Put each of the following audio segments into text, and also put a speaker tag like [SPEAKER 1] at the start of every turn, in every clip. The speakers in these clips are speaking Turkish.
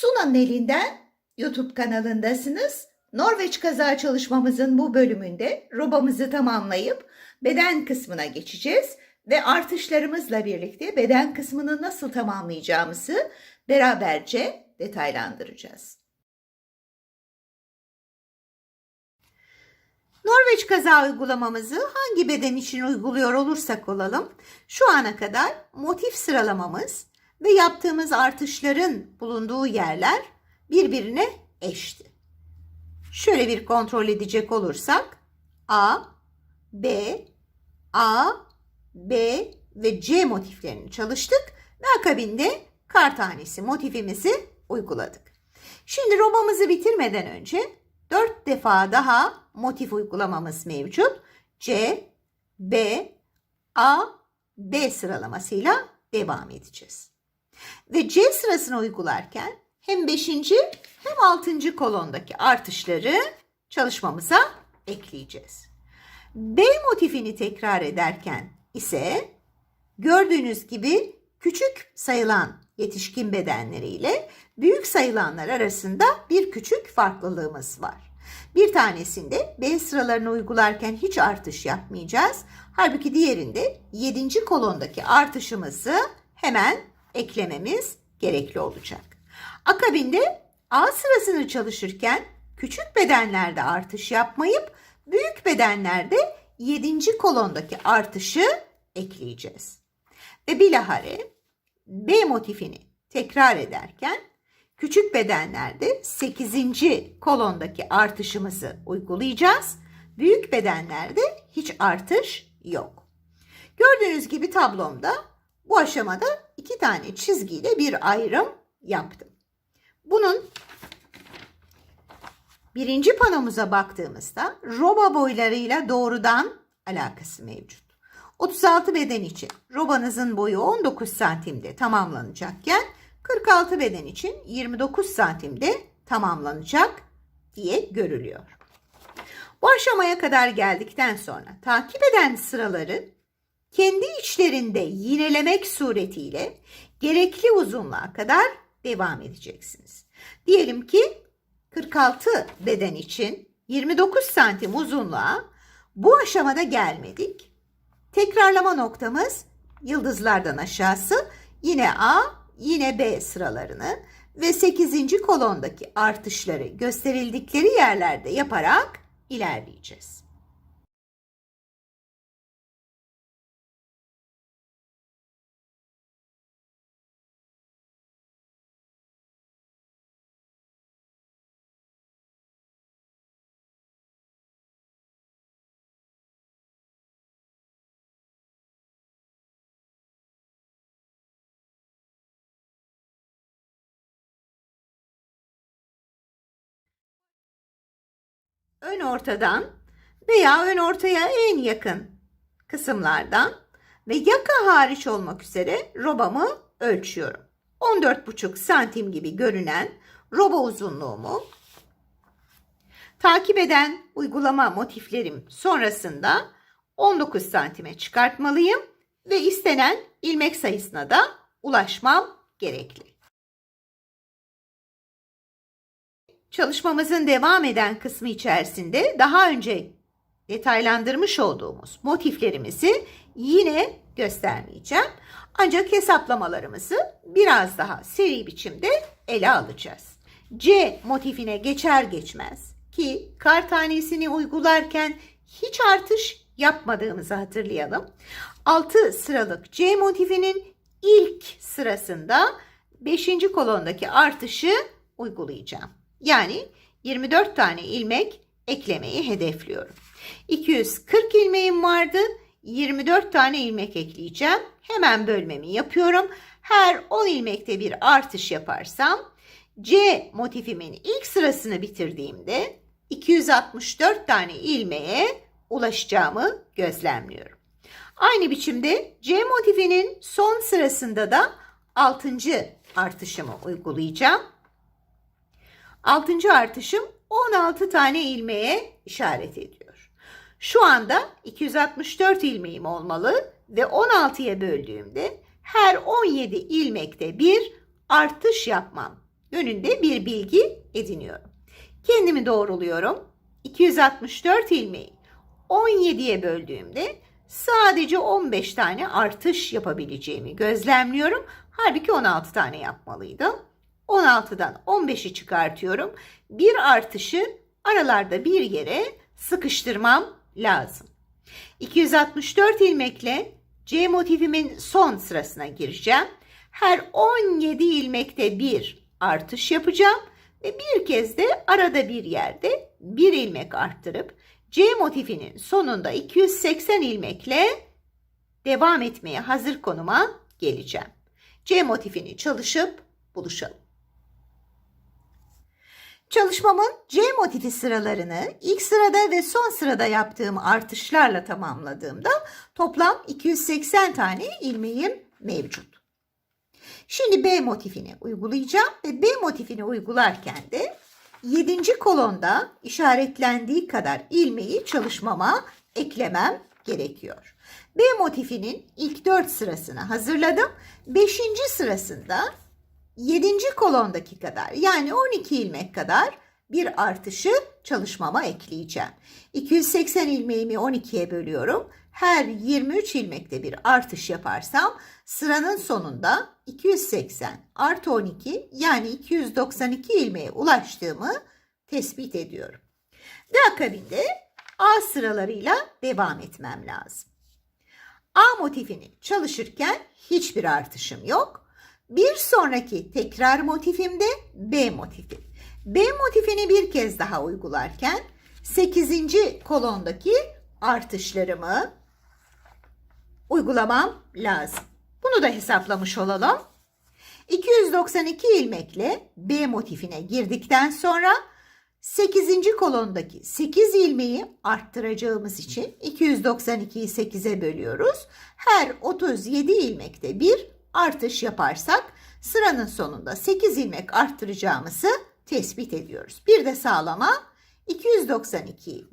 [SPEAKER 1] Sunan'ın elinden YouTube kanalındasınız. Norveç kaza çalışmamızın bu bölümünde robamızı tamamlayıp beden kısmına geçeceğiz ve artışlarımızla birlikte beden kısmını nasıl tamamlayacağımızı beraberce detaylandıracağız. Norveç kaza uygulamamızı hangi beden için uyguluyor olursak olalım, şu ana kadar motif sıralamamız ve yaptığımız artışların bulunduğu yerler birbirine eşti. Şöyle bir kontrol edecek olursak A, B, A, B ve C motiflerini çalıştık ve akabinde kar tanesi motifimizi uyguladık. Şimdi robamızı bitirmeden önce 4 defa daha motif uygulamamız mevcut. C, B, A, B sıralamasıyla devam edeceğiz. Ve C sırasını uygularken hem 5. hem 6. kolondaki artışları çalışmamıza ekleyeceğiz. B motifini tekrar ederken ise gördüğünüz gibi küçük sayılan yetişkin bedenleriyle büyük sayılanlar arasında bir küçük farklılığımız var. Bir tanesinde B sıralarını uygularken hiç artış yapmayacağız. Halbuki diğerinde 7. kolondaki artışımızı hemen eklememiz gerekli olacak. Akabinde A sırasını çalışırken küçük bedenlerde artış yapmayıp büyük bedenlerde 7. kolondaki artışı ekleyeceğiz. Ve bilahare B motifini tekrar ederken küçük bedenlerde 8. kolondaki artışımızı uygulayacağız. Büyük bedenlerde hiç artış yok. Gördüğünüz gibi tablomda bu aşamada iki tane çizgiyle bir ayrım yaptım. Bunun birinci panomuza baktığımızda roba boylarıyla doğrudan alakası mevcut. 36 beden için robanızın boyu 19 santimde tamamlanacakken 46 beden için 29 santimde tamamlanacak diye görülüyor. Bu aşamaya kadar geldikten sonra takip eden sıraları kendi içlerinde yinelemek suretiyle gerekli uzunluğa kadar devam edeceksiniz. Diyelim ki 46 beden için 29 santim uzunluğa bu aşamada gelmedik. Tekrarlama noktamız yıldızlardan aşağısı yine A yine B sıralarını ve 8. kolondaki artışları gösterildikleri yerlerde yaparak ilerleyeceğiz. Ön ortadan veya ön ortaya en yakın kısımlardan ve yaka hariç olmak üzere robamı ölçüyorum. 14,5 santim gibi görünen roba uzunluğumu takip eden uygulama motiflerim sonrasında 19 santime çıkartmalıyım ve istenen ilmek sayısına da ulaşmam gerekli. Çalışmamızın devam eden kısmı içerisinde daha önce detaylandırmış olduğumuz motiflerimizi yine göstermeyeceğim. Ancak hesaplamalarımızı biraz daha seri biçimde ele alacağız. C motifine geçer geçmez ki kar tanesini uygularken hiç artış yapmadığımızı hatırlayalım. 6 sıralık C motifinin ilk sırasında 5. kolondaki artışı uygulayacağım. Yani 24 tane ilmek eklemeyi hedefliyorum. 240 ilmeğim vardı. 24 tane ilmek ekleyeceğim. Hemen bölmemi yapıyorum. Her 10 ilmekte bir artış yaparsam C motifimin ilk sırasını bitirdiğimde 264 tane ilmeğe ulaşacağımı gözlemliyorum. Aynı biçimde C motifinin son sırasında da 6. artışımı uygulayacağım. Altıncı artışım 16 tane ilmeğe işaret ediyor. Şu anda 264 ilmeğim olmalı ve 16'ya böldüğümde her 17 ilmekte bir artış yapmam yönünde bir bilgi ediniyorum. Kendimi doğruluyorum. 264 ilmeği 17'ye böldüğümde sadece 15 tane artış yapabileceğimi gözlemliyorum. Halbuki 16 tane yapmalıydım. 16'dan 15'i çıkartıyorum. Bir artışı aralarda bir yere sıkıştırmam lazım. 264 ilmekle C motifimin son sırasına gireceğim. Her 17 ilmekte bir artış yapacağım ve bir kez de arada bir yerde bir ilmek arttırıp C motifinin sonunda 280 ilmekle devam etmeye hazır konuma geleceğim. C motifini çalışıp buluşalım. Çalışmamın C motifi sıralarını ilk sırada ve son sırada yaptığım artışlarla tamamladığımda toplam 280 tane ilmeğim mevcut. Şimdi B motifini uygulayacağım ve B motifini uygularken de 7. kolonda işaretlendiği kadar ilmeği çalışmama eklemem gerekiyor. B motifinin ilk 4 sırasını hazırladım. 5. sırasında 7. kolondaki kadar yani 12 ilmek kadar bir artışı çalışmama ekleyeceğim. 280 ilmeğimi 12'ye bölüyorum. Her 23 ilmekte bir artış yaparsam sıranın sonunda 280 artı 12 yani 292 ilmeğe ulaştığımı tespit ediyorum. Ve akabinde A sıralarıyla devam etmem lazım. A motifini çalışırken hiçbir artışım yok. Bir sonraki tekrar motifimde B motifi. B motifini bir kez daha uygularken 8. kolondaki artışlarımı uygulamam lazım. Bunu da hesaplamış olalım. 292 ilmekle B motifine girdikten sonra 8. kolondaki 8 ilmeği arttıracağımız için 292'yi 8'e bölüyoruz. Her 37 ilmekte bir artış yaparsak sıranın sonunda 8 ilmek arttıracağımızı tespit ediyoruz. Bir de sağlama 292'yi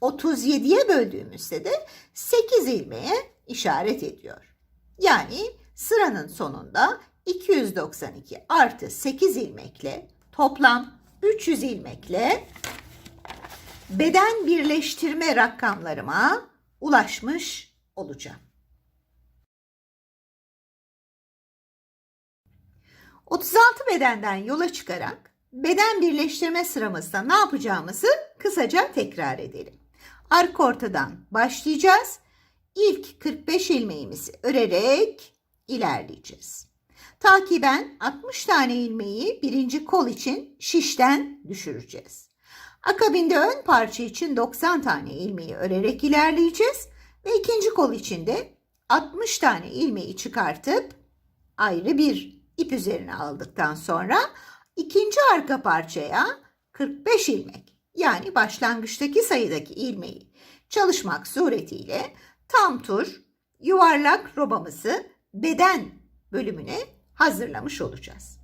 [SPEAKER 1] 37'ye böldüğümüzde de 8 ilmeğe işaret ediyor. Yani sıranın sonunda 292 artı 8 ilmekle toplam 300 ilmekle beden birleştirme rakamlarıma ulaşmış olacağım. 36 bedenden yola çıkarak beden birleştirme sıramızda ne yapacağımızı kısaca tekrar edelim. Arka ortadan başlayacağız. İlk 45 ilmeğimizi örerek ilerleyeceğiz. Takiben 60 tane ilmeği birinci kol için şişten düşüreceğiz. Akabinde ön parça için 90 tane ilmeği örerek ilerleyeceğiz ve ikinci kol için de 60 tane ilmeği çıkartıp ayrı bir ip üzerine aldıktan sonra ikinci arka parçaya 45 ilmek yani başlangıçtaki sayıdaki ilmeği çalışmak suretiyle tam tur yuvarlak robamızı beden bölümüne hazırlamış olacağız.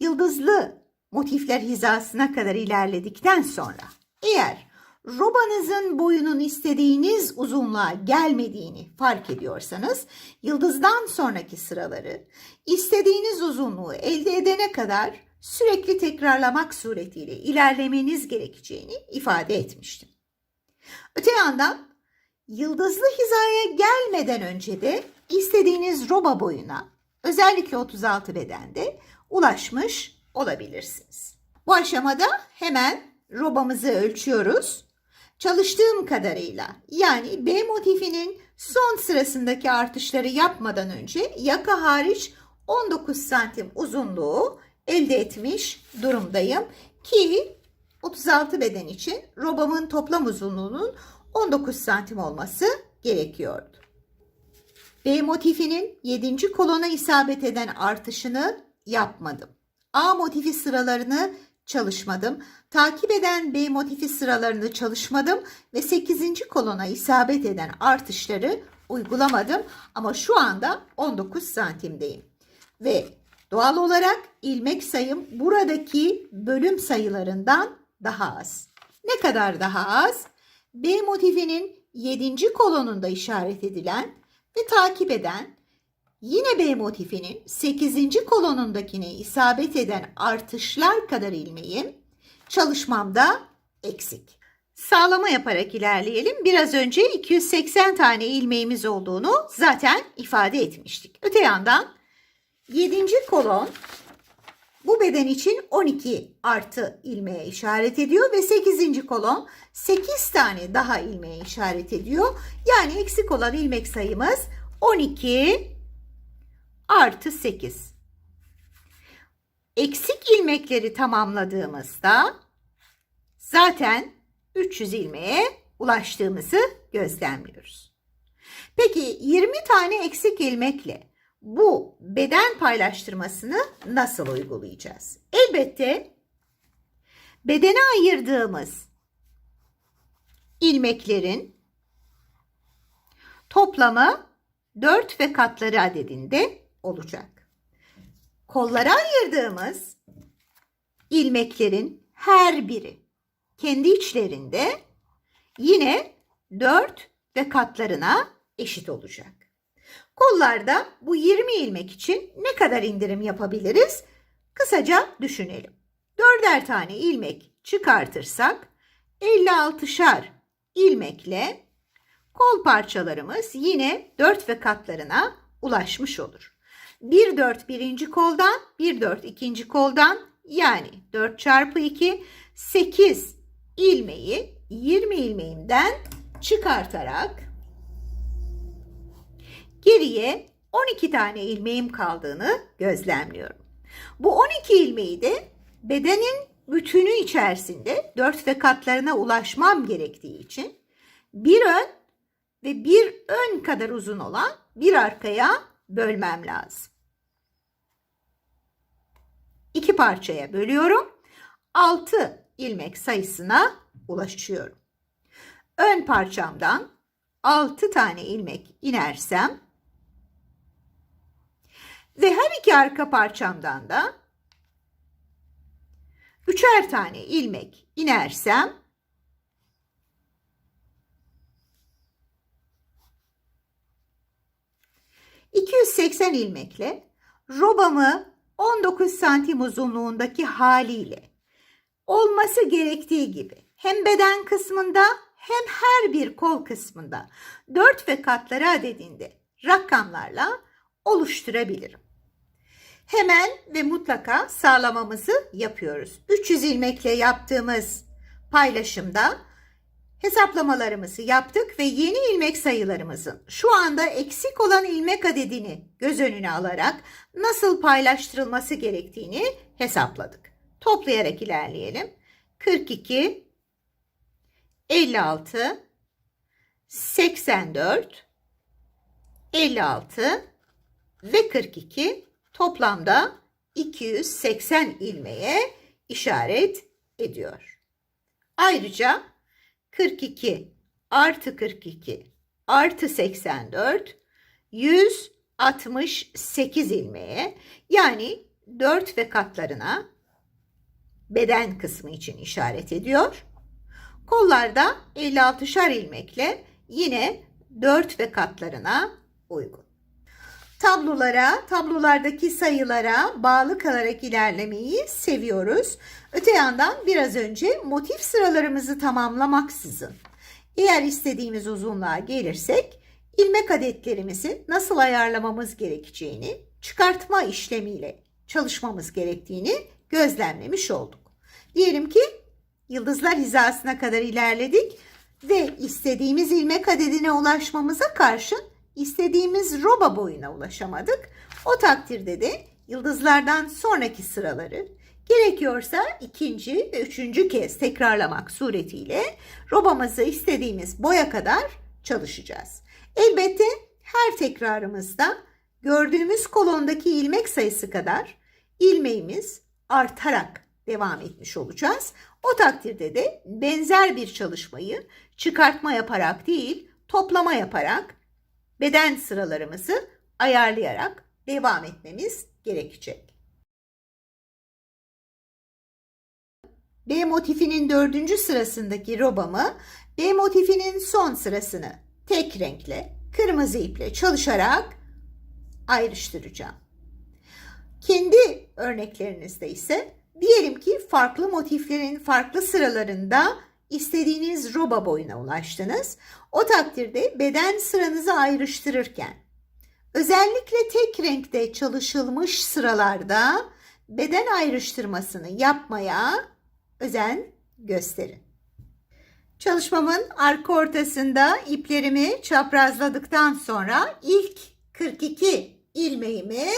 [SPEAKER 1] Yıldızlı motifler hizasına kadar ilerledikten sonra eğer robanızın boyunun istediğiniz uzunluğa gelmediğini fark ediyorsanız yıldızdan sonraki sıraları istediğiniz uzunluğu elde edene kadar sürekli tekrarlamak suretiyle ilerlemeniz gerekeceğini ifade etmiştim. Öte yandan yıldızlı hizaya gelmeden önce de istediğiniz roba boyuna özellikle 36 bedende ulaşmış olabilirsiniz. Bu aşamada hemen robamızı ölçüyoruz. Çalıştığım kadarıyla yani B motifinin son sırasındaki artışları yapmadan önce yaka hariç 19 santim uzunluğu elde etmiş durumdayım ki 36 beden için robamın toplam uzunluğunun 19 santim olması gerekiyordu. B motifinin 7. kolona isabet eden artışını yapmadım. A motifi sıralarını çalışmadım. Takip eden B motifi sıralarını çalışmadım ve 8. kolona isabet eden artışları uygulamadım ama şu anda 19 santimdeyim. Ve doğal olarak ilmek sayım buradaki bölüm sayılarından daha az. Ne kadar daha az? B motifinin 7. kolonunda işaret edilen ve takip eden Yine B motifinin 8. kolonundakine isabet eden artışlar kadar ilmeğim çalışmamda eksik. Sağlama yaparak ilerleyelim. Biraz önce 280 tane ilmeğimiz olduğunu zaten ifade etmiştik. Öte yandan 7. kolon bu beden için 12 artı ilmeğe işaret ediyor ve 8. kolon 8 tane daha ilmeğe işaret ediyor. Yani eksik olan ilmek sayımız 12 artı 8. Eksik ilmekleri tamamladığımızda zaten 300 ilmeğe ulaştığımızı gözlemliyoruz. Peki 20 tane eksik ilmekle bu beden paylaştırmasını nasıl uygulayacağız? Elbette bedene ayırdığımız ilmeklerin toplamı 4 ve katları adedinde olacak. Kollara ayırdığımız ilmeklerin her biri kendi içlerinde yine 4 ve katlarına eşit olacak. Kollarda bu 20 ilmek için ne kadar indirim yapabiliriz? Kısaca düşünelim. Dörder tane ilmek çıkartırsak 56'şar ilmekle kol parçalarımız yine 4 ve katlarına ulaşmış olur. 1 4 birinci koldan, 1 4 ikinci koldan yani 4 çarpı 2 8 ilmeği 20 ilmeğimden çıkartarak geriye 12 tane ilmeğim kaldığını gözlemliyorum. Bu 12 ilmeği de bedenin bütünü içerisinde 4 ve katlarına ulaşmam gerektiği için bir ön ve bir ön kadar uzun olan bir arkaya bölmem lazım. İki parçaya bölüyorum. 6 ilmek sayısına ulaşıyorum. Ön parçamdan 6 tane ilmek inersem ve her iki arka parçamdan da üçer tane ilmek inersem ...280 ilmekle robamı 19 santim uzunluğundaki haliyle olması gerektiği gibi hem beden kısmında hem her bir kol kısmında 4 ve katları adedinde rakamlarla oluşturabilirim. Hemen ve mutlaka sağlamamızı yapıyoruz. 300 ilmekle yaptığımız paylaşımda hesaplamalarımızı yaptık ve yeni ilmek sayılarımızın şu anda eksik olan ilmek adedini göz önüne alarak nasıl paylaştırılması gerektiğini hesapladık. Toplayarak ilerleyelim. 42 56 84 56 ve 42 toplamda 280 ilmeğe işaret ediyor. Ayrıca 42 artı 42 artı 84 168 ilmeğe yani 4 ve katlarına beden kısmı için işaret ediyor. Kollarda 56'şar ilmekle yine 4 ve katlarına uygun. Tablolara, tablolardaki sayılara bağlı kalarak ilerlemeyi seviyoruz. Öte yandan biraz önce motif sıralarımızı tamamlamaksızın eğer istediğimiz uzunluğa gelirsek ilmek adetlerimizi nasıl ayarlamamız gerekeceğini çıkartma işlemiyle çalışmamız gerektiğini gözlemlemiş olduk. Diyelim ki yıldızlar hizasına kadar ilerledik ve istediğimiz ilmek adedine ulaşmamıza karşın istediğimiz roba boyuna ulaşamadık. O takdirde de yıldızlardan sonraki sıraları gerekiyorsa ikinci ve üçüncü kez tekrarlamak suretiyle robamızı istediğimiz boya kadar çalışacağız. Elbette her tekrarımızda gördüğümüz kolondaki ilmek sayısı kadar ilmeğimiz artarak devam etmiş olacağız. O takdirde de benzer bir çalışmayı çıkartma yaparak değil, toplama yaparak beden sıralarımızı ayarlayarak devam etmemiz gerekecek. B motifinin dördüncü sırasındaki robamı B motifinin son sırasını tek renkle kırmızı iple çalışarak ayrıştıracağım. Kendi örneklerinizde ise diyelim ki farklı motiflerin farklı sıralarında istediğiniz roba boyuna ulaştınız. O takdirde beden sıranızı ayrıştırırken özellikle tek renkte çalışılmış sıralarda beden ayrıştırmasını yapmaya özen gösterin. Çalışmamın arka ortasında iplerimi çaprazladıktan sonra ilk 42 ilmeğimi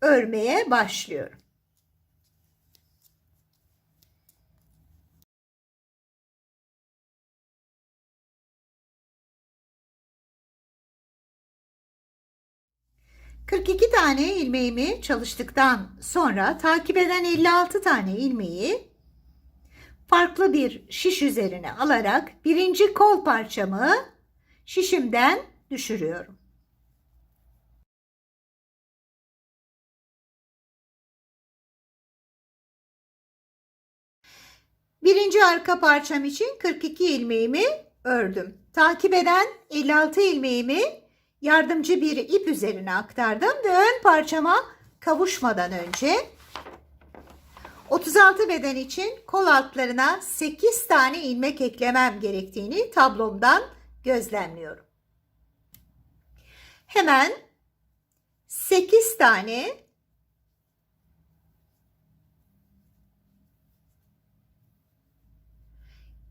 [SPEAKER 1] örmeye başlıyorum. ...42 tane ilmeğimi çalıştıktan sonra takip eden 56 tane ilmeği farklı bir şiş üzerine alarak birinci kol parçamı şişimden düşürüyorum. Birinci arka parçam için 42 ilmeğimi ördüm. Takip eden 56 ilmeğimi yardımcı bir ip üzerine aktardım ve ön parçama kavuşmadan önce 36 beden için kol altlarına 8 tane ilmek eklemem gerektiğini tablomdan gözlemliyorum. Hemen 8 tane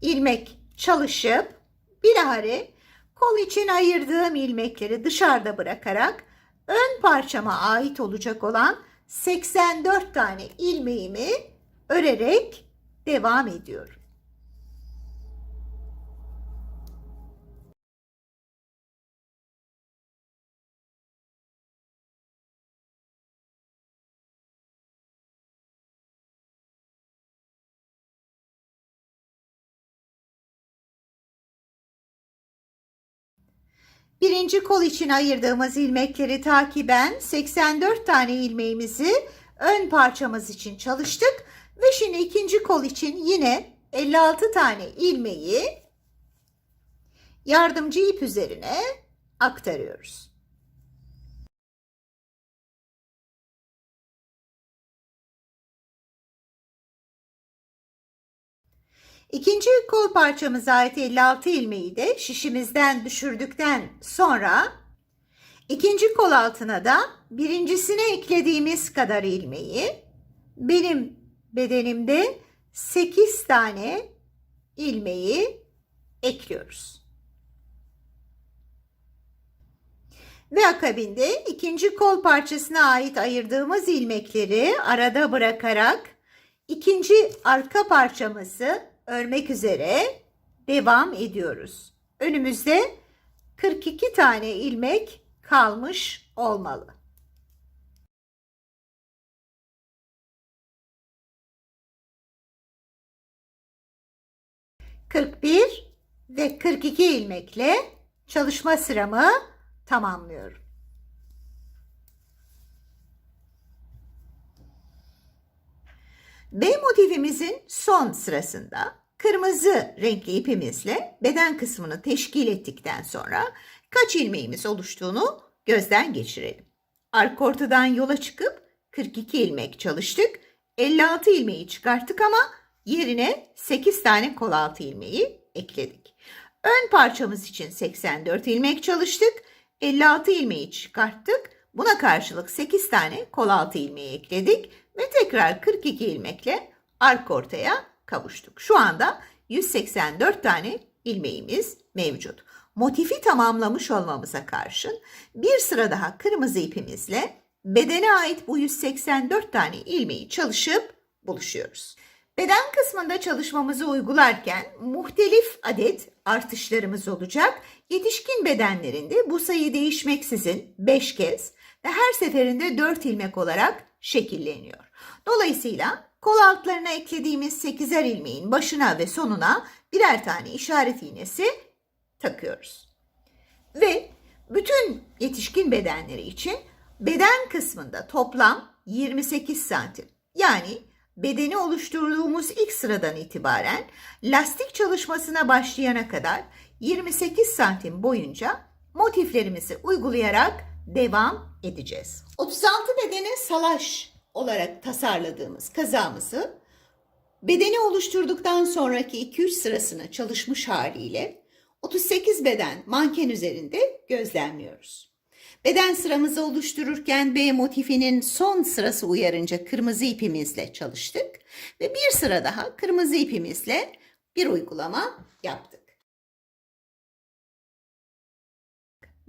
[SPEAKER 1] ilmek çalışıp bilahare kol için ayırdığım ilmekleri dışarıda bırakarak ön parçama ait olacak olan 84 tane ilmeğimi örerek devam ediyorum. Birinci kol için ayırdığımız ilmekleri takiben 84 tane ilmeğimizi ön parçamız için çalıştık. Ve şimdi ikinci kol için yine 56 tane ilmeği yardımcı ip üzerine aktarıyoruz. İkinci kol parçamıza ait 56 ilmeği de şişimizden düşürdükten sonra ikinci kol altına da birincisine eklediğimiz kadar ilmeği benim bedenimde 8 tane ilmeği ekliyoruz. Ve akabinde ikinci kol parçasına ait ayırdığımız ilmekleri arada bırakarak ikinci arka parçamızı örmek üzere devam ediyoruz. Önümüzde 42 tane ilmek kalmış olmalı. Kırk bir ve 42 ilmekle çalışma sıramı tamamlıyorum. B motifimizin son sırasında kırmızı renkli ipimizle beden kısmını teşkil ettikten sonra kaç ilmeğimiz oluştuğunu gözden geçirelim. Arka ortadan yola çıkıp 42 ilmek çalıştık. 56 ilmeği çıkarttık ama yerine 8 tane kol altı ilmeği ekledik. Ön parçamız için 84 ilmek çalıştık. 56 ilmeği çıkarttık. Buna karşılık 8 tane kol altı ilmeği ekledik ve tekrar 42 ilmekle arka ortaya kavuştuk. Şu anda 184 tane ilmeğimiz mevcut. Motifi tamamlamış olmamıza karşın bir sıra daha kırmızı ipimizle bedene ait bu 184 tane ilmeği çalışıp buluşuyoruz. Beden kısmında çalışmamızı uygularken muhtelif adet artışlarımız olacak. Yetişkin bedenlerinde bu sayı değişmeksizin 5 kez ve her seferinde 4 ilmek olarak şekilleniyor. Dolayısıyla kol altlarına eklediğimiz 8'er ilmeğin başına ve sonuna birer tane işaret iğnesi takıyoruz. Ve bütün yetişkin bedenleri için beden kısmında toplam 28 santim yani bedeni oluşturduğumuz ilk sıradan itibaren lastik çalışmasına başlayana kadar 28 santim boyunca motiflerimizi uygulayarak devam edeceğiz. 36 bedene salaş olarak tasarladığımız kazamızı bedeni oluşturduktan sonraki 2-3 sırasını çalışmış haliyle 38 beden manken üzerinde gözlemliyoruz. Beden sıramızı oluştururken B motifinin son sırası uyarınca kırmızı ipimizle çalıştık ve bir sıra daha kırmızı ipimizle bir uygulama yaptık.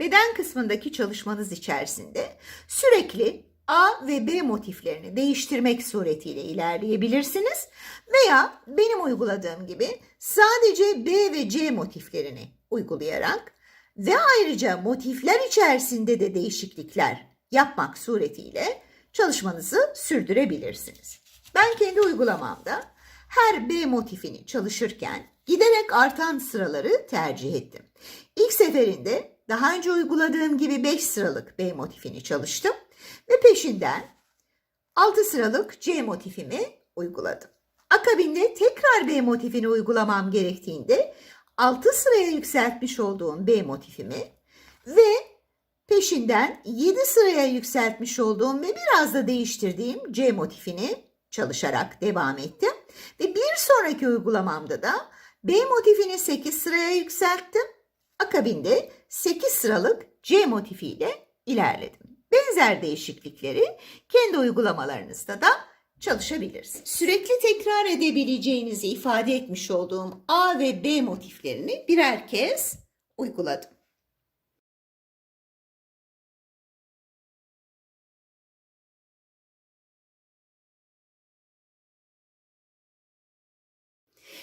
[SPEAKER 1] Beden kısmındaki çalışmanız içerisinde sürekli A ve B motiflerini değiştirmek suretiyle ilerleyebilirsiniz veya benim uyguladığım gibi sadece B ve C motiflerini uygulayarak ve ayrıca motifler içerisinde de değişiklikler yapmak suretiyle çalışmanızı sürdürebilirsiniz. Ben kendi uygulamamda her B motifini çalışırken giderek artan sıraları tercih ettim. İlk seferinde daha önce uyguladığım gibi 5 sıralık B motifini çalıştım ve peşinden 6 sıralık C motifimi uyguladım. Akabinde tekrar B motifini uygulamam gerektiğinde 6 sıraya yükseltmiş olduğum B motifimi ve peşinden 7 sıraya yükseltmiş olduğum ve biraz da değiştirdiğim C motifini çalışarak devam ettim. Ve bir sonraki uygulamamda da B motifini 8 sıraya yükselttim. Akabinde 8 sıralık C motifiyle ilerledim. Benzer değişiklikleri kendi uygulamalarınızda da çalışabilirsiniz. Sürekli tekrar edebileceğinizi ifade etmiş olduğum A ve B motiflerini birer kez uyguladım.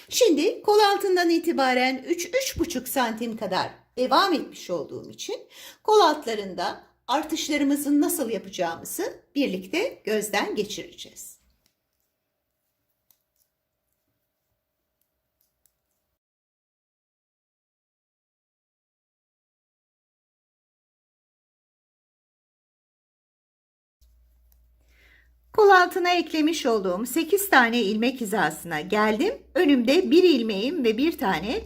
[SPEAKER 1] Şimdi kol altından itibaren 3-3,5 santim kadar devam etmiş olduğum için kol altlarında artışlarımızın nasıl yapacağımızı birlikte gözden geçireceğiz. Kol altına eklemiş olduğum 8 tane ilmek hizasına geldim. Önümde bir ilmeğim ve bir tane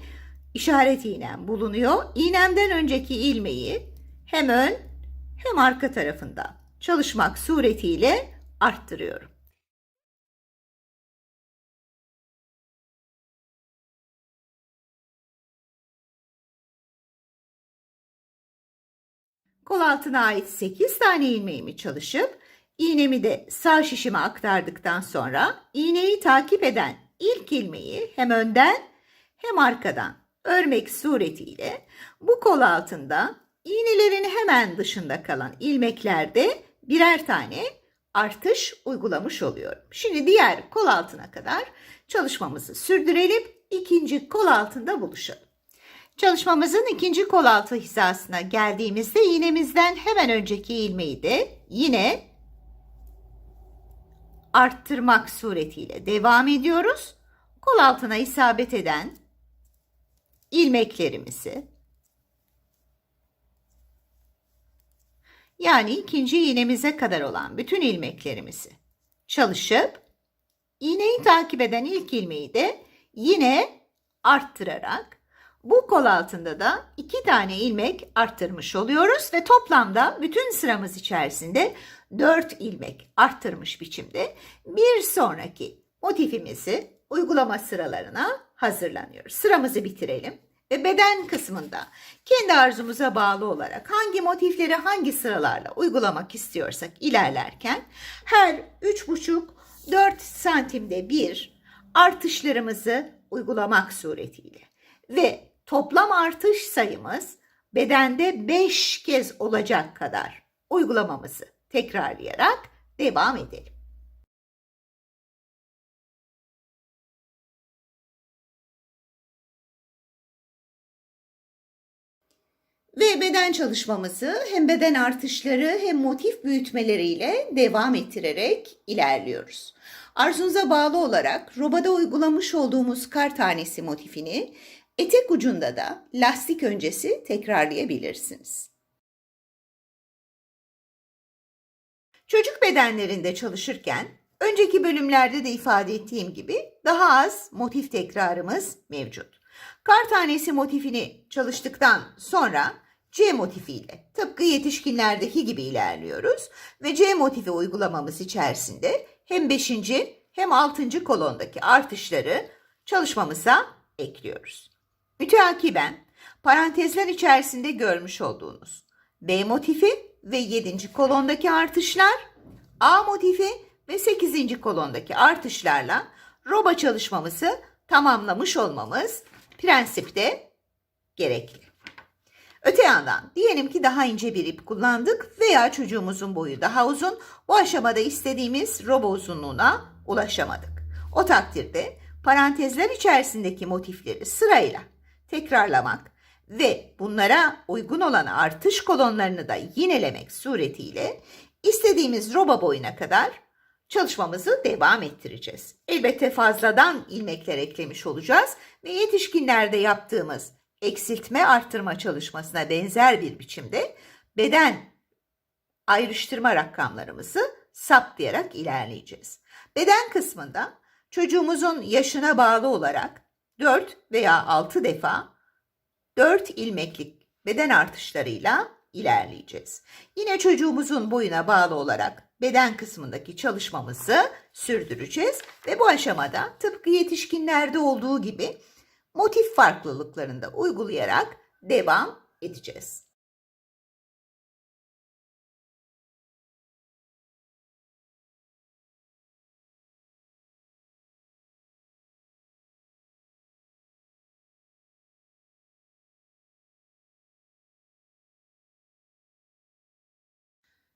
[SPEAKER 1] işaret iğnem bulunuyor. İğnemden önceki ilmeği hem ön hem arka tarafında çalışmak suretiyle arttırıyorum. Kol altına ait 8 tane ilmeğimi çalışıp iğnemi de sağ şişime aktardıktan sonra iğneyi takip eden ilk ilmeği hem önden hem arkadan örmek suretiyle bu kol altında iğnelerin hemen dışında kalan ilmeklerde birer tane artış uygulamış oluyorum. Şimdi diğer kol altına kadar çalışmamızı sürdürelim. İkinci kol altında buluşalım. Çalışmamızın ikinci kol altı hizasına geldiğimizde iğnemizden hemen önceki ilmeği de yine arttırmak suretiyle devam ediyoruz. Kol altına isabet eden ilmeklerimizi yani ikinci iğnemize kadar olan bütün ilmeklerimizi çalışıp iğneyi takip eden ilk ilmeği de yine arttırarak bu kol altında da iki tane ilmek arttırmış oluyoruz ve toplamda bütün sıramız içerisinde 4 ilmek arttırmış biçimde bir sonraki motifimizi uygulama sıralarına hazırlanıyoruz. Sıramızı bitirelim ve beden kısmında kendi arzumuza bağlı olarak hangi motifleri hangi sıralarla uygulamak istiyorsak ilerlerken her 3,5-4 santimde bir artışlarımızı uygulamak suretiyle ve toplam artış sayımız bedende 5 kez olacak kadar uygulamamızı tekrarlayarak devam edelim. Ve beden çalışmamızı hem beden artışları hem motif büyütmeleriyle devam ettirerek ilerliyoruz. Arzunuza bağlı olarak robada uygulamış olduğumuz kar tanesi motifini etek ucunda da lastik öncesi tekrarlayabilirsiniz. Çocuk bedenlerinde çalışırken önceki bölümlerde de ifade ettiğim gibi daha az motif tekrarımız mevcut. Kar tanesi motifini çalıştıktan sonra C motifiyle tıpkı yetişkinlerdeki gibi ilerliyoruz ve C motifi uygulamamız içerisinde hem 5. hem 6. kolondaki artışları çalışmamıza ekliyoruz. Müteakiben parantezler içerisinde görmüş olduğunuz B motifi ve 7. kolondaki artışlar, A motifi ve 8. kolondaki artışlarla roba çalışmamızı tamamlamış olmamız prensipte gerekli. Öte yandan diyelim ki daha ince bir ip kullandık veya çocuğumuzun boyu daha uzun. Bu aşamada istediğimiz roba uzunluğuna ulaşamadık. O takdirde parantezler içerisindeki motifleri sırayla tekrarlamak ve bunlara uygun olan artış kolonlarını da yinelemek suretiyle istediğimiz roba boyuna kadar çalışmamızı devam ettireceğiz. Elbette fazladan ilmekler eklemiş olacağız ve yetişkinlerde yaptığımız eksiltme arttırma çalışmasına benzer bir biçimde beden ayrıştırma rakamlarımızı saptayarak ilerleyeceğiz. Beden kısmında çocuğumuzun yaşına bağlı olarak 4 veya 6 defa 4 ilmeklik beden artışlarıyla ilerleyeceğiz. Yine çocuğumuzun boyuna bağlı olarak beden kısmındaki çalışmamızı sürdüreceğiz ve bu aşamada tıpkı yetişkinlerde olduğu gibi motif farklılıklarını da uygulayarak devam edeceğiz.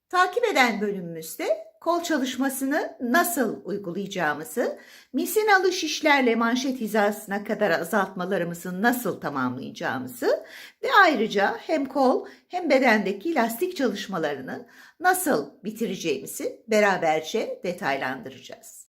[SPEAKER 1] Takip eden bölümümüzde kol çalışmasını nasıl uygulayacağımızı, misinalı şişlerle manşet hizasına kadar azaltmalarımızı nasıl tamamlayacağımızı ve ayrıca hem kol hem bedendeki lastik çalışmalarını nasıl bitireceğimizi beraberce detaylandıracağız.